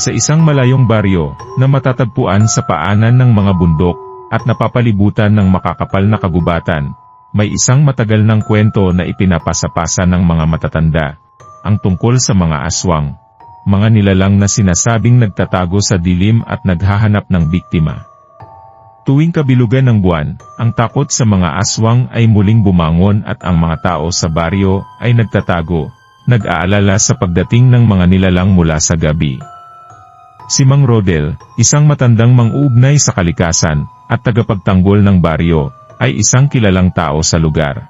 Sa isang malayong baryo, na matatagpuan sa paanan ng mga bundok, at napapalibutan ng makakapal na kagubatan, may isang matagal ng kwento na ipinapasapasa ng mga matatanda, ang tungkol sa mga aswang, mga nilalang na sinasabing nagtatago sa dilim at naghahanap ng biktima. Tuwing kabilugan ng buwan, ang takot sa mga aswang ay muling bumangon at ang mga tao sa baryo ay nagtatago, nag-aalala sa pagdating ng mga nilalang mula sa gabi. Si Mang Rodel, isang matandang mang-uugnay sa kalikasan, at tagapagtanggol ng baryo, ay isang kilalang tao sa lugar.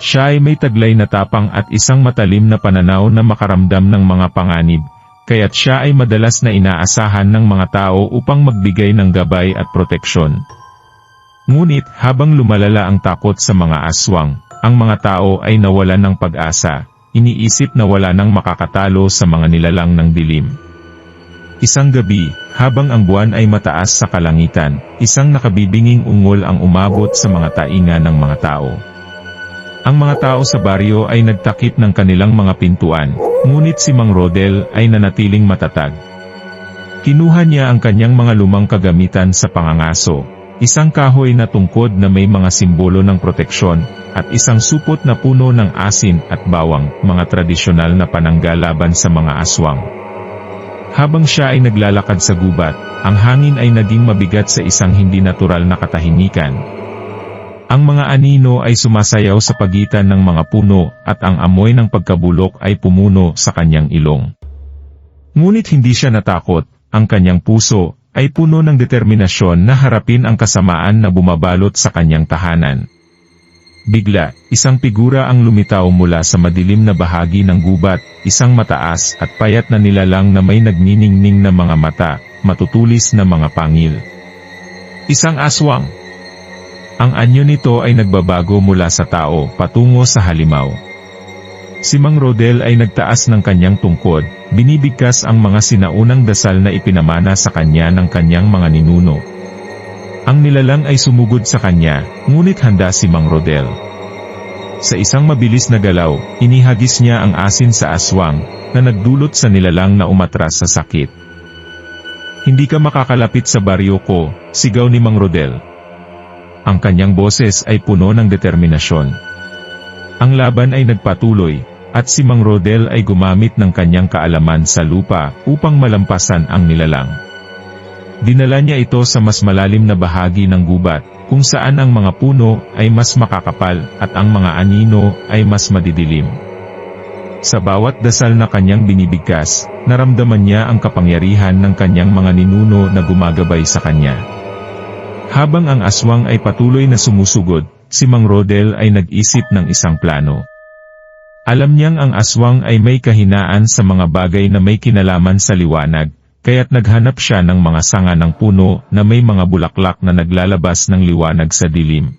Siya ay may taglay na tapang at isang matalim na pananaw na makaramdam ng mga panganib, kaya't siya ay madalas na inaasahan ng mga tao upang magbigay ng gabay at proteksyon. Ngunit habang lumalala ang takot sa mga aswang, ang mga tao ay nawalan ng pag-asa, iniisip na wala nang makakatalo sa mga nilalang ng dilim. Isang gabi, habang ang buwan ay mataas sa kalangitan, isang nakabibinging ungol ang umabot sa mga tainga ng mga tao. Ang mga tao sa baryo ay nagtakip ng kanilang mga pintuan, ngunit si Mang Rodel ay nanatiling matatag. Kinuha niya ang kanyang mga lumang kagamitan sa pangangaso, isang kahoy na tungkod na may mga simbolo ng proteksyon, at isang supot na puno ng asin at bawang, mga tradisyonal na panangga laban sa mga aswang. Habang siya ay naglalakad sa gubat, ang hangin ay naging mabigat sa isang hindi natural na katahimikan. Ang mga anino ay sumasayaw sa pagitan ng mga puno at ang amoy ng pagkabulok ay pumuno sa kanyang ilong. Ngunit hindi siya natakot, ang kanyang puso ay puno ng determinasyon na harapin ang kasamaan na bumabalot sa kanyang tahanan. Bigla, isang figura ang lumitaw mula sa madilim na bahagi ng gubat, isang mataas at payat na nilalang na may nagniningning na mga mata, matutulis na mga pangil. Isang aswang. Ang anyo nito ay nagbabago mula sa tao patungo sa halimaw. Si Mang Rodel ay nagtaas ng kanyang tungkod, binibigkas ang mga sinaunang dasal na ipinamana sa kanya ng kanyang mga ninuno. Ang nilalang ay sumugod sa kanya, ngunit handa si Mang Rodel. Sa isang mabilis na galaw, inihagis niya ang asin sa aswang, na nagdulot sa nilalang na umatras sa sakit. Hindi ka makakalapit sa baryo ko, sigaw ni Mang Rodel. Ang kanyang boses ay puno ng determinasyon. Ang laban ay nagpatuloy, at si Mang Rodel ay gumamit ng kanyang kaalaman sa lupa upang malampasan ang nilalang. Dinala niya ito sa mas malalim na bahagi ng gubat, kung saan ang mga puno ay mas makakapal at ang mga anino ay mas madidilim. Sa bawat dasal na kanyang binibigkas, naramdaman niya ang kapangyarihan ng kanyang mga ninuno na gumagabay sa kanya. Habang ang aswang ay patuloy na sumusugod, si Mang Rodel ay nag-isip ng isang plano. Alam niyang ang aswang ay may kahinaan sa mga bagay na may kinalaman sa liwanag, kaya't naghanap siya ng mga sanga ng puno na may mga bulaklak na naglalabas ng liwanag sa dilim.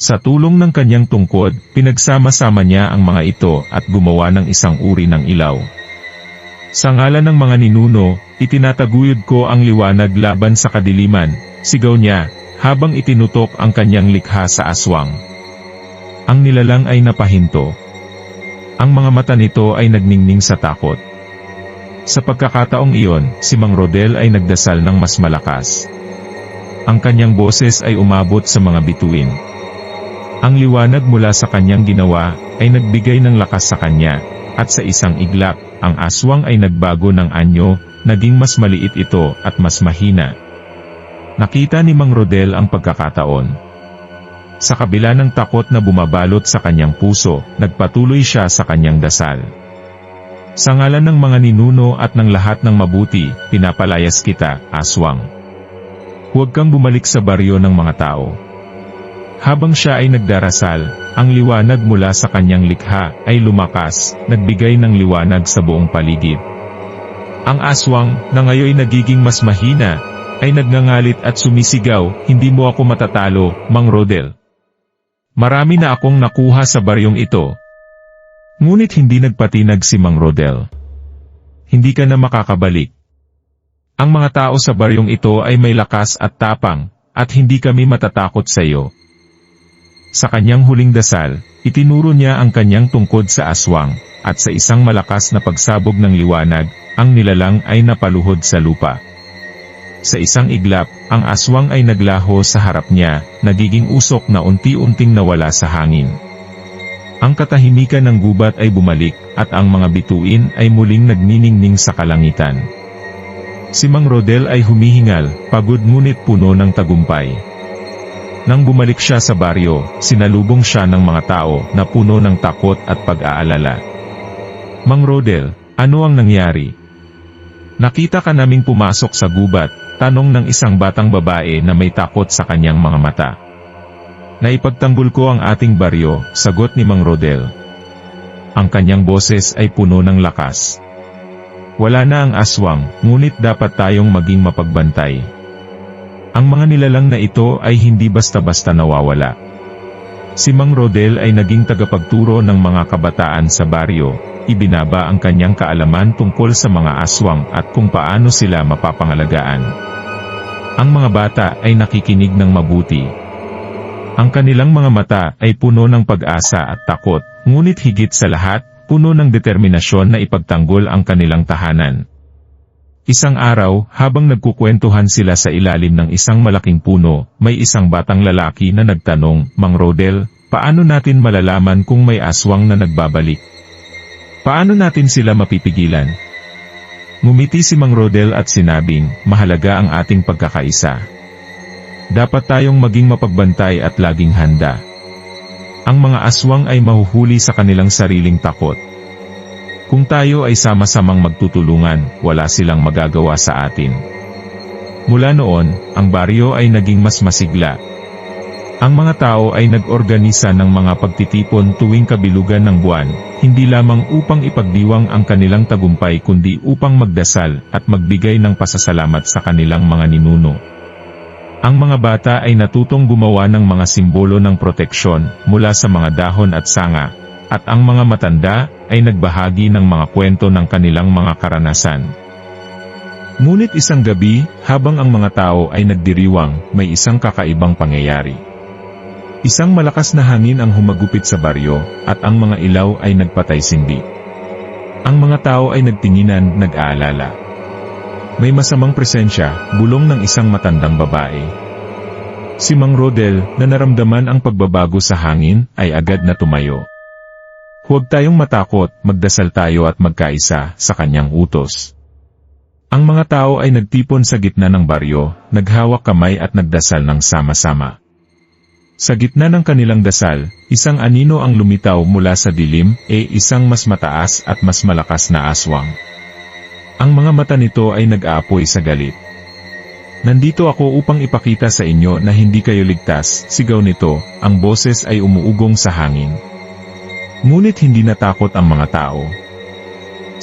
Sa tulong ng kanyang tungkod, pinagsama-sama niya ang mga ito at gumawa ng isang uri ng ilaw. Sa ngalan ng mga ninuno, itinataguyod ko ang liwanag laban sa kadiliman, sigaw niya, habang itinutok ang kanyang likha sa aswang. Ang nilalang ay napahinto. Ang mga mata nito ay nagningning sa takot. Sa pagkakataong iyon, si Mang Rodel ay nagdasal ng mas malakas. Ang kanyang boses ay umabot sa mga bituin. Ang liwanag mula sa kanyang ginawa, ay nagbigay ng lakas sa kanya, at sa isang iglap, ang aswang ay nagbago ng anyo, naging mas maliit ito at mas mahina. Nakita ni Mang Rodel ang pagkakataon. Sa kabila ng takot na bumabalot sa kanyang puso, nagpatuloy siya sa kanyang dasal. Sa ngalan ng mga ninuno at ng lahat ng mabuti, pinapalayas kita, aswang. Huwag kang bumalik sa baryo ng mga tao. Habang siya ay nagdarasal, ang liwanag mula sa kanyang likha ay lumakas, nagbigay ng liwanag sa buong paligid. Ang aswang, na ngayon nagiging mas mahina, ay nagngangalit at sumisigaw, hindi mo ako matatalo, Mang Rodel. Marami na akong nakuha sa baryong ito. Ngunit hindi nagpatinag si Mang Rodel. Hindi ka na makakabalik. Ang mga tao sa baryong ito ay may lakas at tapang, at hindi kami matatakot sa iyo. Sa kanyang huling dasal, itinuro niya ang kanyang tungkod sa aswang, at sa isang malakas na pagsabog ng liwanag, ang nilalang ay napaluhod sa lupa. Sa isang iglap, ang aswang ay naglaho sa harap niya, nagiging usok na unti-unting nawala sa hangin. Ang katahimikan ng gubat ay bumalik, at ang mga bituin ay muling nagniningning sa kalangitan. Si Mang Rodel ay humihingal, pagod ngunit puno ng tagumpay. Nang bumalik siya sa baryo, sinalubong siya ng mga tao na puno ng takot at pag-aalala. Mang Rodel, ano ang nangyari? Nakita ka naming pumasok sa gubat, tanong ng isang batang babae na may takot sa kanyang mga mata. Naipagtanggol ko ang ating baryo, sagot ni Mang Rodel. Ang kanyang boses ay puno ng lakas. Wala na ang aswang, ngunit dapat tayong maging mapagbantay. Ang mga nilalang na ito ay hindi basta-basta nawawala. Si Mang Rodel ay naging tagapagturo ng mga kabataan sa baryo, ibinaba ang kanyang kaalaman tungkol sa mga aswang at kung paano sila mapapangalagaan. Ang mga bata ay nakikinig ng mabuti. Ang kanilang mga mata ay puno ng pag-asa at takot, ngunit higit sa lahat, puno ng determinasyon na ipagtanggol ang kanilang tahanan. Isang araw, habang nagkukwentuhan sila sa ilalim ng isang malaking puno, may isang batang lalaki na nagtanong, Mang Rodel, paano natin malalaman kung may aswang na nagbabalik? Paano natin sila mapipigilan? Ngumiti si Mang Rodel at sinabing, mahalaga ang ating pagkakaisa. Dapat tayong maging mapagbantay at laging handa. Ang mga aswang ay mahuhuli sa kanilang sariling takot. Kung tayo ay sama-samang magtutulungan, wala silang magagawa sa atin. Mula noon, ang baryo ay naging mas masigla. Ang mga tao ay nag-organisa ng mga pagtitipon tuwing kabilugan ng buwan, hindi lamang upang ipagdiwang ang kanilang tagumpay kundi upang magdasal at magbigay ng pasasalamat sa kanilang mga ninuno. Ang mga bata ay natutong gumawa ng mga simbolo ng proteksyon mula sa mga dahon at sanga, at ang mga matanda ay nagbahagi ng mga kwento ng kanilang mga karanasan. Ngunit isang gabi, habang ang mga tao ay nagdiriwang, may isang kakaibang pangyayari. Isang malakas na hangin ang humagupit sa baryo, at ang mga ilaw ay nagpatay sindi. Ang mga tao ay nagtinginan, nag-aalala. May masamang presensya, bulong ng isang matandang babae. Si Mang Rodel, na naramdaman ang pagbabago sa hangin, ay agad na tumayo. Huwag tayong matakot, magdasal tayo at magkaisa, sa kanyang utos. Ang mga tao ay nagtipon sa gitna ng baryo, naghawak kamay at nagdasal ng sama-sama. Sa gitna ng kanilang dasal, isang anino ang lumitaw mula sa dilim, e isang mas mataas at mas malakas na aswang. Ang mga mata nito ay nag-aapoy sa galit. Nandito ako upang ipakita sa inyo na hindi kayo ligtas, sigaw nito, ang boses ay umuugong sa hangin. Ngunit hindi natakot ang mga tao.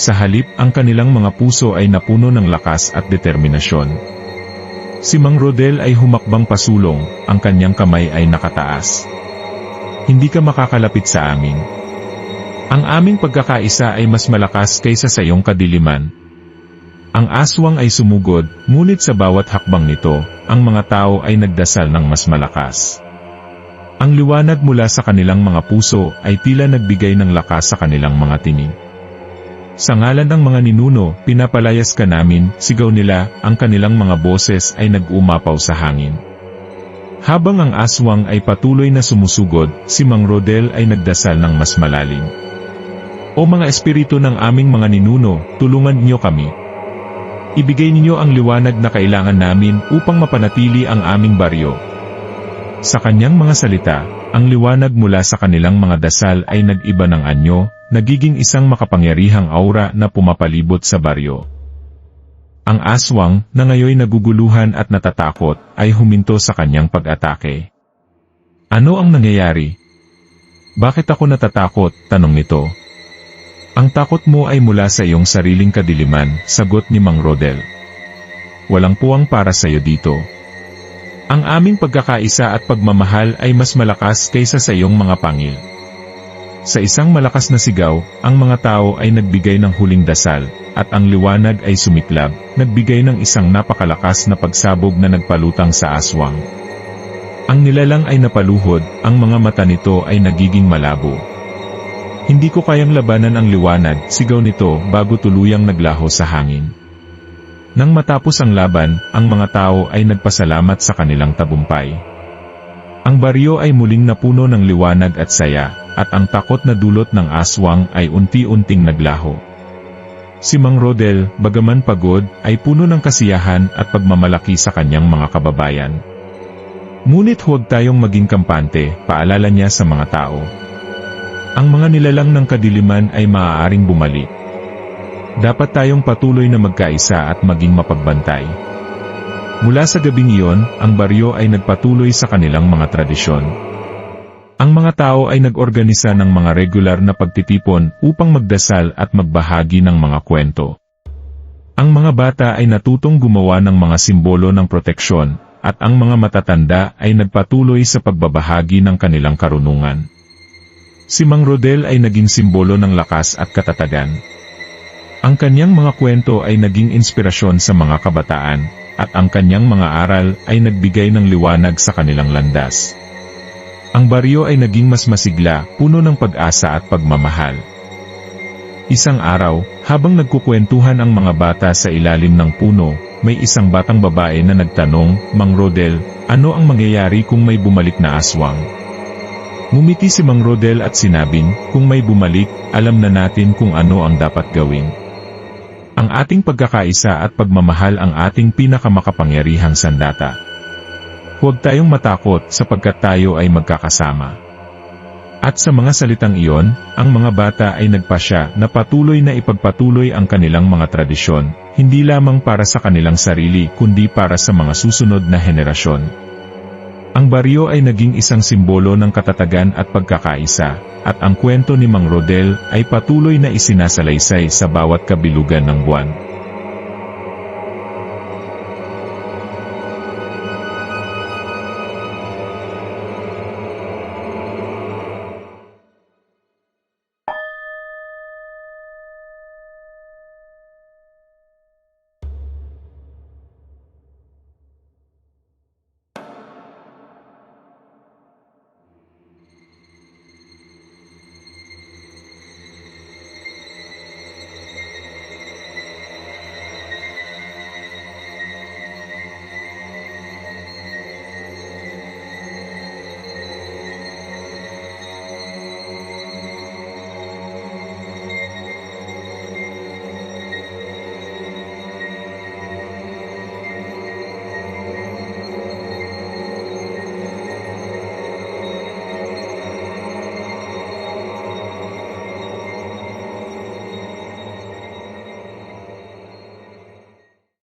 Sa halip, ang kanilang mga puso ay napuno ng lakas at determinasyon. Si Mang Rodel ay humakbang pasulong, ang kanyang kamay ay nakataas. Hindi ka makakalapit sa amin. Ang aming pagkakaisa ay mas malakas kaysa sa iyong kadiliman. Ang aswang ay sumugod, ngunit sa bawat hakbang nito, ang mga tao ay nagdasal ng mas malakas. Ang liwanag mula sa kanilang mga puso ay tila nagbigay ng lakas sa kanilang mga tinig. Sa ngalan ng mga ninuno, pinapalayas ka namin, sigaw nila, ang kanilang mga boses ay nag-umapaw sa hangin. Habang ang aswang ay patuloy na sumusugod, si Mang Rodel ay nagdasal ng mas malalim. O mga espiritu ng aming mga ninuno, tulungan niyo kami. Ibigay ninyo ang liwanag na kailangan namin upang mapanatili ang aming baryo. Sa kanyang mga salita, ang liwanag mula sa kanilang mga dasal ay nag-iba ng anyo, nagiging isang makapangyarihang aura na pumapalibot sa baryo. Ang aswang, na ngayoy naguguluhan at natatakot, ay huminto sa kanyang pag-atake. Ano ang nangyayari? Bakit ako natatakot? Tanong nito. Ang takot mo ay mula sa iyong sariling kadiliman, sagot ni Mang Rodel. Walang puwang para sa iyo dito. Ang aming pagkakaisa at pagmamahal ay mas malakas kaysa sa iyong mga pangil. Sa isang malakas na sigaw, ang mga tao ay nagbigay ng huling dasal, at ang liwanag ay sumiklab, nagbigay ng isang napakalakas na pagsabog na nagpalutang sa aswang. Ang nilalang ay napaluhod, ang mga mata nito ay nagiging malabo. Hindi ko kayang labanan ang liwanag, sigaw nito bago tuluyang naglaho sa hangin. Nang matapos ang laban, ang mga tao ay nagpasalamat sa kanilang tabumpay. Ang baryo ay muling napuno ng liwanag at saya, at ang takot na dulot ng aswang ay unti-unting naglaho. Si Mang Rodel, bagaman pagod, ay puno ng kasiyahan at pagmamalaki sa kanyang mga kababayan. Ngunit huwag tayong maging kampante, paalala niya sa mga tao. Ang mga nilalang ng kadiliman ay maaaring bumalik. Dapat tayong patuloy na magkaisa at maging mapagbantay. Mula sa gabing iyon, ang baryo ay nagpatuloy sa kanilang mga tradisyon. Ang mga tao ay nag-organisa ng mga regular na pagtitipon upang magdasal at magbahagi ng mga kwento. Ang mga bata ay natutong gumawa ng mga simbolo ng proteksyon, at ang mga matatanda ay nagpatuloy sa pagbabahagi ng kanilang karunungan. Si Mang Rodel ay naging simbolo ng lakas at katatagan. Ang kanyang mga kwento ay naging inspirasyon sa mga kabataan, at ang kanyang mga aral ay nagbigay ng liwanag sa kanilang landas. Ang baryo ay naging mas masigla, puno ng pag-asa at pagmamahal. Isang araw, habang nagkukwentuhan ang mga bata sa ilalim ng puno, may isang batang babae na nagtanong, Mang Rodel, ano ang mangyayari kung may bumalik na aswang? Ngumiti si Mang Rodel at sinabing, kung may bumalik, alam na natin kung ano ang dapat gawin. Ang ating pagkakaisa at pagmamahal ang ating pinakamakapangyarihang sandata. Huwag tayong matakot sapagkat tayo ay magkakasama. At sa mga salitang iyon, ang mga bata ay nagpasya na patuloy na ipagpatuloy ang kanilang mga tradisyon, hindi lamang para sa kanilang sarili kundi para sa mga susunod na henerasyon. Ang baryo ay naging isang simbolo ng katatagan at pagkakaisa, at ang kwento ni Mang Rodel ay patuloy na isinasalaysay sa bawat kabilugan ng buwan.